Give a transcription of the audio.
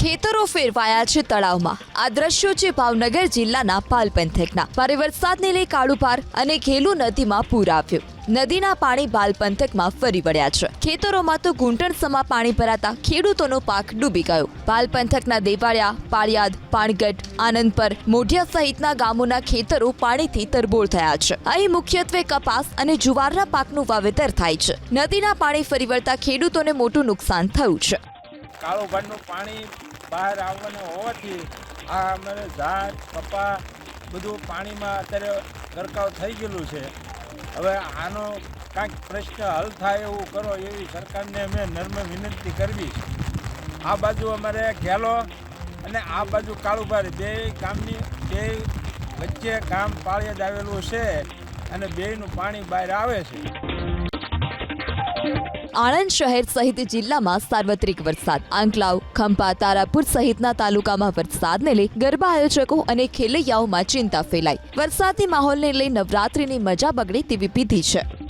ખેતરો ફેરવાયા છે તળાવમાં. આ દ્રશ્યો છે ભાવનગર જિલ્લાના પાલ પંથકના ભારે વરસાદને લઈ કાળુપાર અને ઘેલુ નદીમાં પૂર આવ્યું. નદીના પાણી બાલ પંથકમાં ફરી વળ્યા છે. ખેતરોમાં તો ઘૂંટણસમા પાણી ભરાતા ખેડૂતોનો પાક ડૂબી ગયો. બાલ પંથકના દેવાળિયા, પાળિયાદ પાણગઢ આનંદપર, મોઢિયા સહિતના ગામોના ખેતરો પાણીથી તરબોળ થયા છે. અહીં મુખ્યત્વે કપાસ અને જુવારના પાકનું વાવેતર થાય છે. નદીના પાણી ફરી વળતા ખેડૂતોને મોટું નુકસાન થયું છે. કાળું ભાતનું પાણી બહાર આવવાનું હોવાથી આ અમારે ઝાડ, કપા બધું પાણીમાં અત્યારે ગરકાવ થઈ ગયેલું છે. હવે આનો કાંઈક પ્રશ્ન હલ થાય એવું કરો એવી સરકારને અમે નર્મ વિનંતી કરવી. આ બાજુ અમારે ઘેલો અને આ બાજુ કાળુભાર બે ગામની, બે વચ્ચે ગામ પાળિયાદ આવેલું છે અને બેયનું પાણી બહાર આવે છે. આણંદ શહેર સહિત જિલ્લામાં સાર્વત્રિક વરસાદ. આંકલાવ, ખંભા, તારાપુર સહિતના તાલુકામાં વરસાદને લઈ ગરબા આયોજકો અને ખેલૈયાઓમાં ચિંતા ફેલાઈ. વરસાદી માહોલને લઈ નવરાત્રીની મજા બગડે તેવી વિધિ છે.